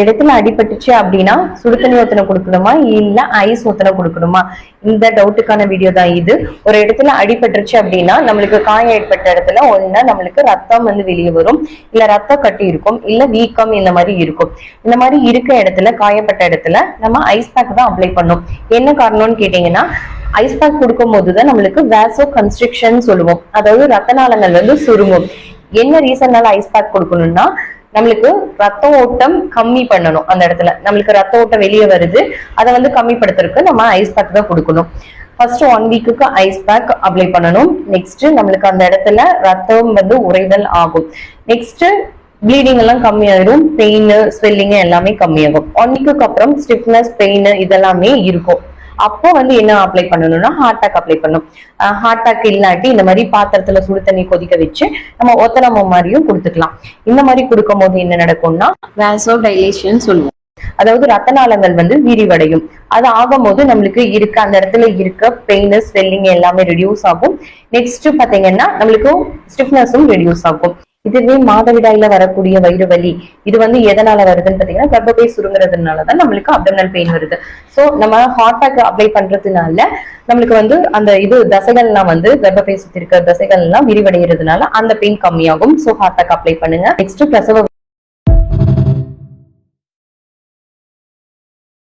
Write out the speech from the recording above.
இடத்துல அடிபட்டுச்சு அப்படின்னா சுடுதண்ணி ஊத்தனை கொடுக்கணுமா? இல்ல ஐஸ் ஊத்தனை கொடுக்கணுமா? இந்த டவுட்டுக்கான வீடியோ தான் இது. ஒரு இடத்துல அடிபட்டுருச்சு அப்படின்னா நம்மளுக்கு காயம் ஏற்பட்ட இடத்துல ஒண்ணு நம்மளுக்கு ரத்தம் வந்து வெளியே வரும். இல்ல ரத்தம் கட்டி இருக்கும். இல்ல வீக்கம் இந்த மாதிரி இருக்கும். இந்த மாதிரி இருக்க இடத்துல காயப்பட்ட இடத்துல நம்ம ஐஸ் பேக் தான் அப்ளை பண்ணும். என்ன காரணம்னு கேட்டீங்கன்னா ஐஸ் பேக் கொடுக்கும் போதுதான் நம்மளுக்கு வேசோ கன்ஸ்ட்ரக்ஷன் சொல்லுவோம். அதாவது ரத்த நாளங்கள் வந்து சுருங்கும். என்ன ரீசன்னால ஐஸ் பேக் கொடுக்கணும்னா நம்மளுக்கு ரத்த ஓட்டம் கம்மி பண்ணணும் அந்த இடத்துல. நம்மளுக்கு ரத்த ஓட்டம் வெளியே வருது அதை வந்து கம்மிப்படுத்துறதுக்கு நம்ம ஐஸ் பேக் தான் கொடுக்கணும். ஃபர்ஸ்ட் ஒன் வீக்குக்கு ஐஸ் பேக் அப்ளை பண்ணணும். நெக்ஸ்ட் நம்மளுக்கு அந்த இடத்துல ரத்தம் வந்து உறைதல் ஆகும். நெக்ஸ்ட் ப்ளீடிங் எல்லாம் கம்மியாயிடும் பெயின் ஸ்வெல்லிங் எல்லாமே கம்மியாகும். ஒன் வீக்குக்கு அப்புறம் ஸ்டிஃப்னஸ் பெயின் இதெல்லாமே இருக்கும். அப்போ வந்து என்ன அப்ளை பண்ணணும்னா ஹார்ட் பேக் அப்ளை பண்ணும். ஹார்ட் பேக் இல்லாட்டி இந்த மாதிரி பாத்திரத்துல சுடு தண்ணி கொதிக்க வச்சு நம்ம ஒத்தனம மாதிரியும் கொடுத்துக்கலாம். இந்த மாதிரி கொடுக்கும் போது என்ன நடக்கும்னா வேசோ டைலேஷன் சொல்லுவோம். அதாவது ரத்த நாளங்கள் வந்து விரிவடையும். அது ஆகும்போது நம்மளுக்கு இருக்க அந்த இடத்துல இருக்க பெயின் ஸ்வெல்லிங் எல்லாமே ரெடியூஸ் ஆகும். நெக்ஸ்ட் பாத்தீங்கன்னா நம்மளுக்கு ஸ்டிஃப்னஸும் ரெடியூஸ் ஆகும். இதுவே மாதவிடாயில வரக்கூடிய வயிறு வலி. இது வந்து எதனால வருதுன்னு பாத்தீங்கன்னா கர்ப்பப்பை சுருங்குறதுனாலதான் நம்மளுக்கு அப்டமினல் பெயின் வருது. சோ நம்ம ஹார்ட் பேக் அப்ளை பண்றதுனால நம்மளுக்கு வந்து அந்த இது தசைகள்லாம் வந்து கர்ப்பப்பை சுத்தி இருக்கிற தசைகள் எல்லாம் விரிவடைகிறதுனால அந்த பெயின் கம்மியாகும். சோ ஹார்ட் பேக் அப்ளை பண்ணுங்க. நெக்ஸ்ட் பிரசவ